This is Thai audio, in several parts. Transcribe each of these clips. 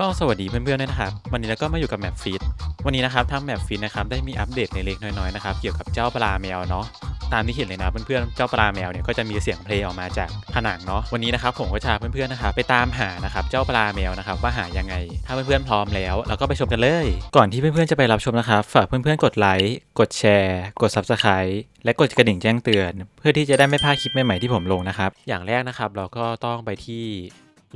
ก็สวัสดีเพื่อนๆด้วยนะครับ วันนี้เราก็มาอยู่กับแมปฟิตวันนี้นะครับทางแมปฟิตนะครับได้มีอัปเดตในเล็กน้อยๆนะครับเกี่ยวกับเจ้าปลาแมวเนาะตามที่เห็นเลยนะเพื่อนๆเจ้าปลาแมวเนี่ยก็จะมีเสียงเพลงออกมาจากผนังเนาะวันนี้นะครับผมก็จะพาเพื่อนๆนะครับไปตามหานะครับเจ้าปลาแมวนะครับว่าหายังไง ถ้าเพื่อนๆพร้อมแล้วเราก็ไปชมกันเลย ก่อนที่เพื่อนๆจะไปรับชมนะครับฝากเพื่อนๆกดไลค์กดแชร์ กด Subscribe และกดกระดิ่งแจ้งเตือน เพื่อที่จะได้ไม่พลาดคลิปใหม่ๆที่ผมลงนะครับอย่างแรกนะครับเราก็ต้องไปที่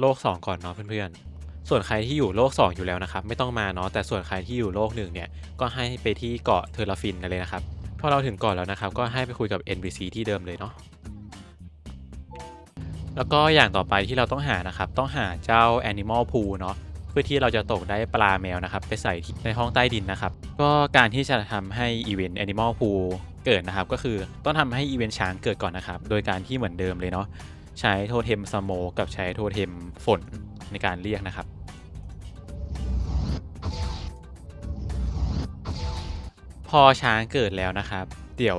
โลก 2 ก่อนเนาะเพื่อนๆ ส่วนใครที่อยู่โลก 2 อยู่แล้วนะครับไม่ต้องมาเนาะแต่ส่วนใครที่อยู่โลกหนึ่งเนี่ยก็ให้ไปที่เกาะเทอร์ลาฟินกันเลยนะครับพอเราถึงเกาะแล้วนะครับก็ให้ไปคุยกับ NPC ที่เดิมเลยเนาะแล้วก็อย่างต่อไปที่เราต้องหานะครับต้องหาเจ้า Animal Pool เนาะเพื่อที่เราจะตกได้ปลาแมวนะครับไปใส่ที่ในห้องใต้ดินนะครับก็การที่จะทำให้อีเวนต์ Animal Pool เกิดนะครับก็คือต้องทำให้อีเวนต์ช้างเกิดก่อนนะครับโดยการที่เหมือนเดิมเลยเนาะใช้โทเทมสโมกับใช้โทเทมฝนในการเรียกนะครับ พอช้างเกิดแล้วนะครับ เดี๋ยว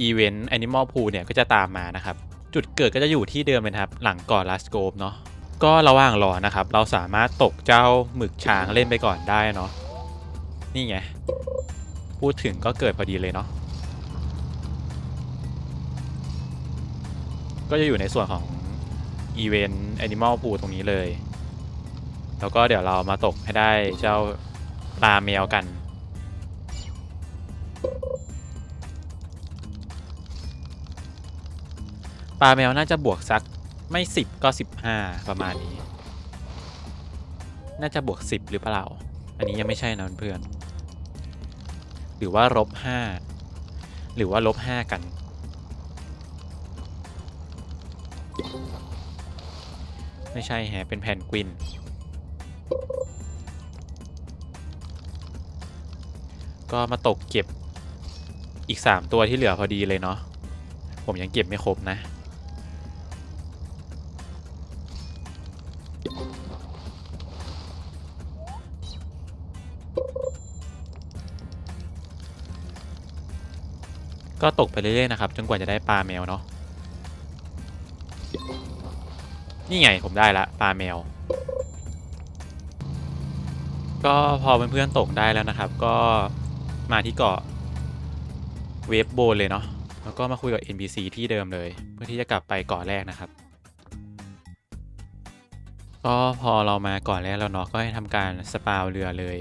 อีเวนต์ Animal Pool เนี่ยก็จะตามมานะครับ จุดเกิดก็จะอยู่ที่เดิมเลยนครับ หลังก่อนลาสโกปเนาะก็ระหว่างรอนะครับ เราสามารถตกเจ้าหมึกช้างเล่นไปก่อนได้เนาะนี่ไง พูดถึงก็เกิดพอดีเลยเนาะก็จะอยู่ในส่วนของอีเวนต์ Animal Pool ตรงนี้เลย แล้วก็เดี๋ยวเรามาตกให้ได้เจ้าปลาแมวกัน ปลาแมวน่าจะบวกสักไม่สิบก็สิบห้าประมาณนี้ น่าจะบวกสิบหรือเปล่า อันนี้ยังไม่ใช่นะเพื่อน หรือว่าลบห้าหรือว่าลบห้ากัน ไม่ใช่แฮะเป็นแผ่นกวินก็มาตกเก็บอีก 3 ตัวที่เหลือพอดีเลยเนาะ ผมยังเก็บไม่ครบนะ ก็ตกไปเรื่อยๆนะครับจนกว่าจะได้ปลาแมวเนาะนี่ไงผมได้ละปลาแมว ก็พอเพื่อนๆตกได้แล้วนะครับ ก็มาที่เกาะเวฟโบนเลยเนาะแล้วก็มาคุยกับ NPC ที่เดิมเลย เพื่อที่จะกลับไปเกาะแรกนะครับก็พอเรามาเกาะแรกแล้วเนาะก็ให้ทำการสปาวเรือเลย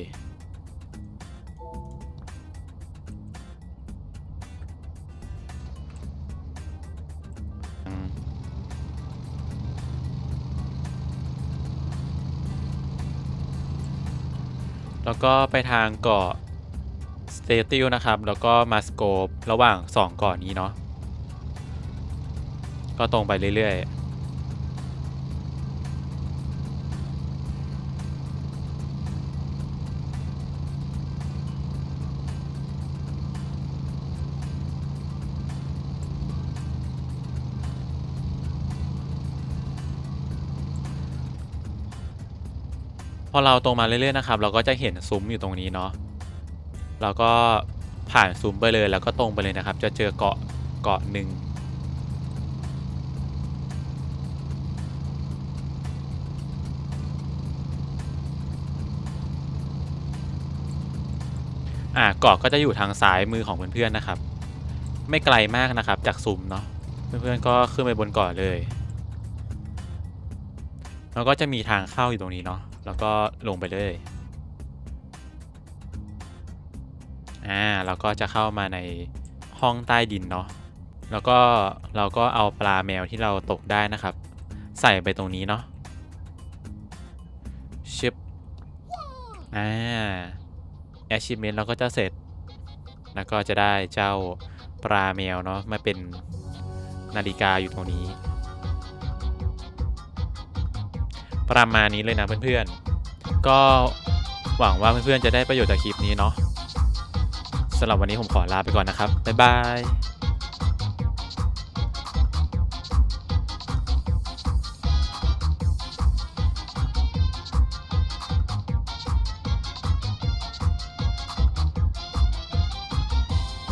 แล้วก็ไปทางเกาะสเตติลนะครับ แล้วก็มาสโกประหว่าง 2 เกาะนี้เนาะก็ตรงไปเรื่อยๆ อเราตรงมาเรื่อยๆนะครับ เราก็จะเห็นซุ้มอยู่ตรงนี้เนาะเราก็ผ่านซุ้มไปเลยแล้วก็ตรงไปเลยนะครับ จะเจอเกาะเกาะหนึ่งอ่าเกาะก็จะอยู่ทางซ้ายมือของเพื่อนๆนะครับ ไม่ไกลมากนะครับ จากซุ้มเนาะเพื่อนๆก็ขึ้นไปบนเกาะเลย แล้วก็จะมีทางเข้าอยู่ตรงนี้เนาะ แล้วก็ลงไปเลย อ่าเราก็จะเข้ามาในห้องใต้ดินเนาะ แล้วก็เราก็เอาปลาแมวที่เราตกได้นะครับ ใส่ไปตรงนี้เนาะชิปอ่า achievement เราก็จะเสร็จ แล้วก็จะได้เจ้าปลาแมวเนาะมาเป็นนาฬิกาอยู่ตรงนี้ ประมาณนี้เลยนะเพื่อนๆ ก็หวังว่าเพื่อนๆจะได้ประโยชน์จากคลิปนี้เนาะสำหรับวันนี้ผมขอลาไปก่อนนะครับ บ๊ายบาย